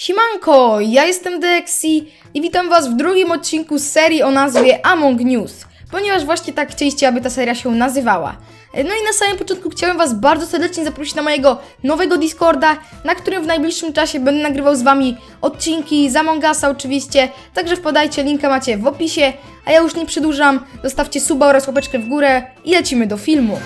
Siemanko, ja jestem Dexi i witam was w drugim odcinku z serii o nazwie Among News, ponieważ właśnie tak chcieliście, aby ta seria się nazywała. No i na samym początku chciałem was bardzo serdecznie zaprosić na mojego nowego Discorda, na którym w najbliższym czasie będę nagrywał z wami odcinki z Among Usa oczywiście, także wpadajcie, linka macie w opisie, a ja już nie przedłużam, zostawcie suba oraz łapeczkę w górę i lecimy do filmu.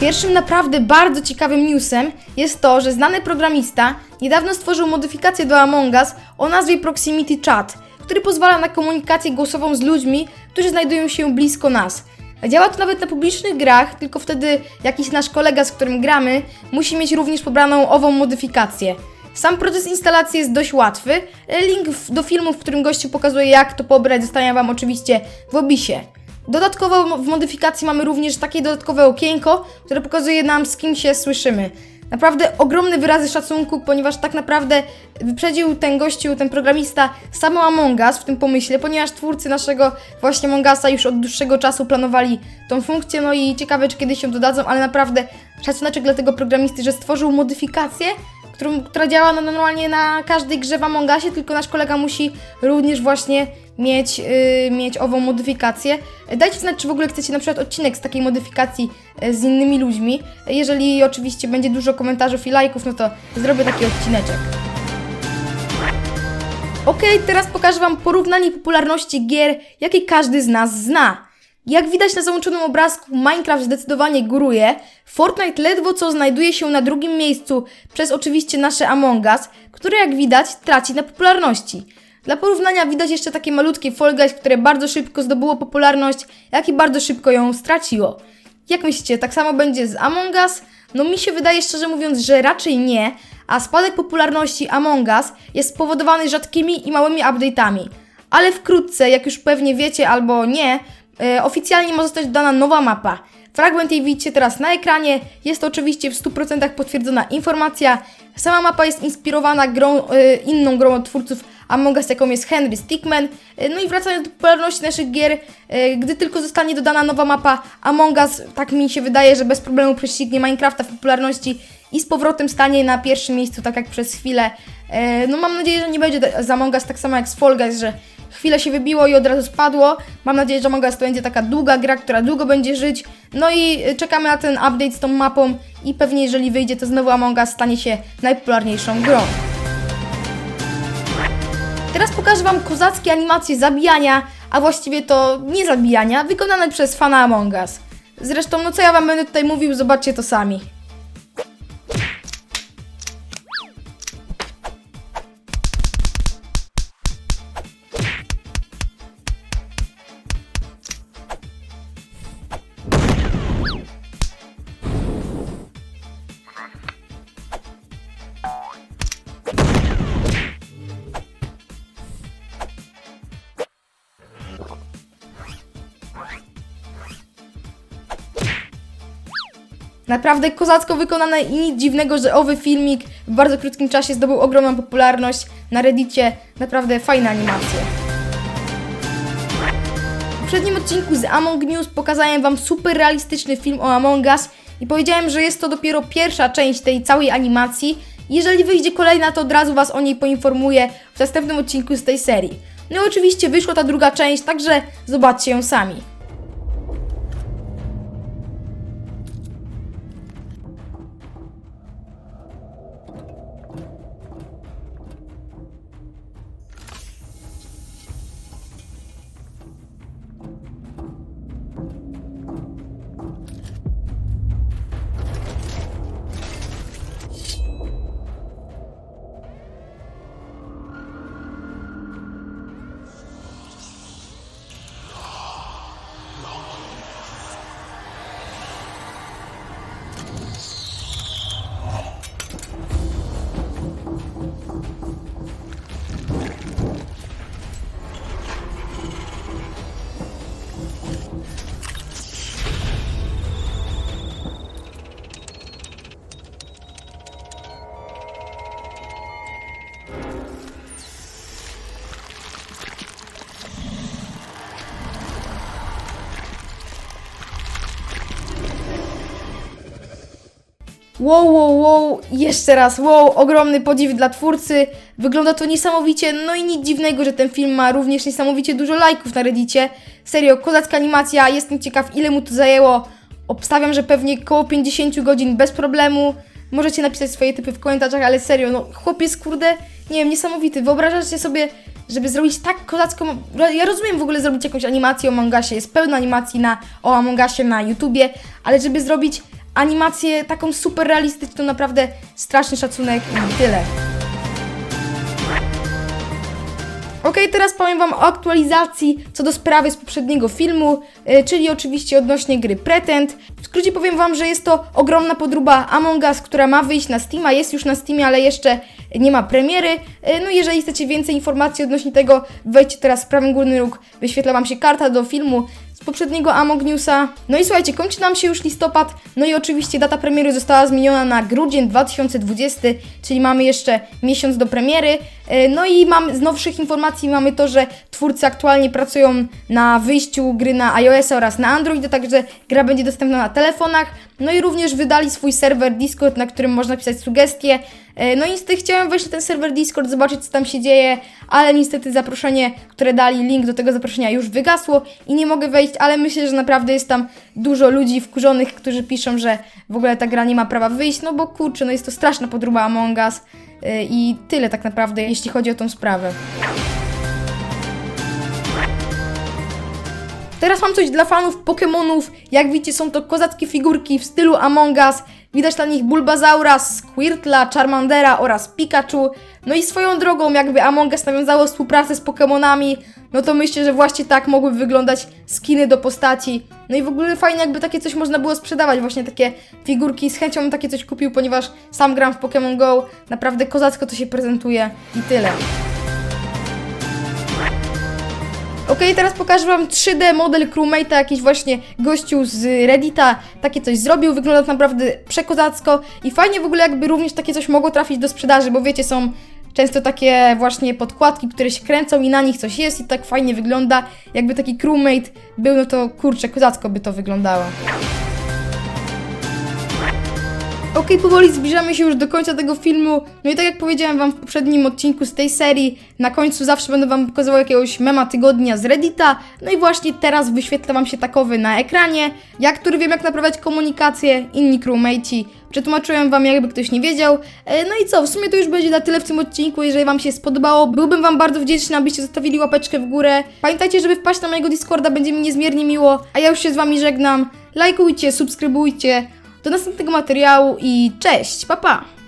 Pierwszym naprawdę bardzo ciekawym newsem jest to, że znany programista niedawno stworzył modyfikację do Among Us o nazwie Proximity Chat, który pozwala na komunikację głosową z ludźmi, którzy znajdują się blisko nas. Działa to nawet na publicznych grach, tylko wtedy jakiś nasz kolega, z którym gramy, musi mieć również pobraną ową modyfikację. Sam proces instalacji jest dość łatwy. Link do filmu, w którym gościu pokazuje jak to pobrać, zostawiam Wam oczywiście w opisie. Dodatkowo w modyfikacji mamy również takie dodatkowe okienko, które pokazuje nam z kim się słyszymy. Naprawdę ogromne wyrazy szacunku, ponieważ tak naprawdę wyprzedził ten gościu, ten programista samo Among Us w tym pomyśle, ponieważ twórcy naszego właśnie Among Usa już od dłuższego czasu planowali tą funkcję, no i ciekawe czy kiedyś ją dodadzą, ale naprawdę szacuneczek dla tego programisty, że stworzył modyfikację, którą, która działa no, normalnie na każdej grze w Among Usie, tylko nasz kolega musi również właśnie mieć, yy, mieć ową modyfikację. Dajcie znać, czy w ogóle chcecie na przykład odcinek z takiej modyfikacji yy, z innymi ludźmi. Jeżeli oczywiście będzie dużo komentarzów i lajków, no to zrobię taki odcineczek. Okej, teraz pokażę Wam porównanie popularności gier, jakie każdy z nas zna. Jak widać na załączonym obrazku, Minecraft zdecydowanie góruje, Fortnite ledwo co znajduje się na drugim miejscu przez oczywiście nasze Among Us, które jak widać traci na popularności. Dla porównania widać jeszcze takie malutkie Fall Guys, które bardzo szybko zdobyło popularność, jak i bardzo szybko ją straciło. Jak myślicie, tak samo będzie z Among Us? No mi się wydaje szczerze mówiąc, że raczej nie, a spadek popularności Among Us jest spowodowany rzadkimi i małymi update'ami. Ale wkrótce, jak już pewnie wiecie albo nie, oficjalnie ma zostać dodana nowa mapa. Fragment jej widzicie teraz na ekranie. Jest to oczywiście w 100% potwierdzona informacja. Sama mapa jest inspirowana grą, e, inną grą od twórców Among Us, jaką jest Henry Stickman. E, No i wracając do popularności naszych gier, e, gdy tylko zostanie dodana nowa mapa Among Us, tak mi się wydaje, że bez problemu prześcignie Minecrafta w popularności i z powrotem stanie na pierwszym miejscu, tak jak przez chwilę. E, No mam nadzieję, że nie będzie z Among Us tak samo jak z Fall Guys, że chwilę się wybiło i od razu spadło. Mam nadzieję, że Among Us to będzie taka długa gra, która długo będzie żyć. No i e, czekamy na ten update z tą mapą i pewnie jeżeli wyjdzie, to znowu Among Us stanie się najpopularniejszą grą. Teraz pokażę Wam kozackie animacje zabijania, a właściwie to nie zabijania, wykonane przez fana Among Us. Zresztą, no co ja Wam będę tutaj mówił, zobaczcie to sami. Naprawdę kozacko wykonane i nic dziwnego, że owy filmik w bardzo krótkim czasie zdobył ogromną popularność na reddicie. Naprawdę fajne animacje. W poprzednim odcinku z Among News pokazałem Wam super realistyczny film o Among Us i powiedziałem, że jest to dopiero pierwsza część tej całej animacji. Jeżeli wyjdzie kolejna, to od razu Was o niej poinformuję w następnym odcinku z tej serii. No i oczywiście wyszła ta druga część, także zobaczcie ją sami. Wow, wow, wow, jeszcze raz, wow, ogromny podziw dla twórcy. Wygląda to niesamowicie, no i nic dziwnego, że ten film ma również niesamowicie dużo lajków na reddicie. Serio, kozacka animacja, jestem ciekaw ile mu to zajęło. Obstawiam, że pewnie koło 50 godzin bez problemu. Możecie napisać swoje typy w komentarzach, ale serio, no chłopiec, kurde, nie wiem, niesamowity. Wyobrażacie sobie, żeby zrobić tak kozacką... Ja rozumiem w ogóle zrobić jakąś animację o Among Usie, jest pełno animacji na, o Among Usie na YouTubie, ale żeby zrobić animację taką super realistyczną, naprawdę straszny szacunek i tyle. Okej, teraz powiem Wam o aktualizacji co do sprawy z poprzedniego filmu, y, czyli oczywiście odnośnie gry Pretend. W skrócie powiem Wam, że jest to ogromna podróba Among Us, która ma wyjść na Steama, jest już na Steamie, ale jeszcze nie ma premiery. Y, No jeżeli chcecie więcej informacji odnośnie tego, wejdźcie teraz w prawy górny róg, wyświetla Wam się karta do filmu z poprzedniego Among Newsa. No i słuchajcie, kończy nam się już listopad, no i oczywiście data premiery została zmieniona na grudzień 2020, czyli mamy jeszcze miesiąc do premiery. E, No i mam z nowszych informacji mamy to, że twórcy aktualnie pracują na wyjściu gry na iOS oraz na Android, także gra będzie dostępna na telefonach. No i również wydali swój serwer Discord, na którym można pisać sugestie. E, No i niestety chciałem wejść na ten serwer Discord, zobaczyć co tam się dzieje, ale niestety zaproszenie, które dali, link do tego zaproszenia już wygasło i nie mogę wejść, ale myślę, że naprawdę jest tam dużo ludzi wkurzonych, którzy piszą, że w ogóle ta gra nie ma prawa wyjść, no bo kurczę, no jest to straszna podróba Among Us e, i tyle tak naprawdę, jeśli chodzi o tą sprawę. Teraz mam coś dla fanów Pokémonów. Jak widzicie, są to kozackie figurki w stylu Among Us. Widać na nich Bulbazaura, Squirtla, Charmandera oraz Pikachu. No i swoją drogą, jakby Among Us nawiązało współpracę z Pokémonami, no to myślę, że właśnie tak mogły wyglądać skiny do postaci. No i w ogóle fajnie, jakby takie coś można było sprzedawać, właśnie takie figurki. Z chęcią bym takie coś kupił, ponieważ sam gram w Pokémon Go. Naprawdę kozacko to się prezentuje i tyle. Okej, teraz pokażę Wam 3D model crewmate'a, jakiś właśnie gościu z Reddita takie coś zrobił, wygląda to naprawdę przekozacko i fajnie w ogóle jakby również takie coś mogło trafić do sprzedaży, bo wiecie, są często takie właśnie podkładki, które się kręcą i na nich coś jest i tak fajnie wygląda. Jakby taki crewmate był, no to kurczę, kozacko by to wyglądało. Okej, powoli zbliżamy się już do końca tego filmu. No i tak jak powiedziałem Wam w poprzednim odcinku z tej serii, na końcu zawsze będę Wam pokazywał jakiegoś mema tygodnia z Reddita. No i właśnie teraz wyświetla Wam się takowy na ekranie. Ja, który wiem jak naprawiać komunikację, inni crewmateci. Przetłumaczyłem Wam, jakby ktoś nie wiedział. E, No i co, w sumie to już będzie na tyle w tym odcinku. Jeżeli Wam się spodobało, byłbym Wam bardzo wdzięczny, abyście zostawili łapeczkę w górę. Pamiętajcie, żeby wpaść na mojego Discorda, będzie mi niezmiernie miło. A ja już się z Wami żegnam. Lajkujcie, subskrybujcie. Do następnego materiału i cześć, pa pa!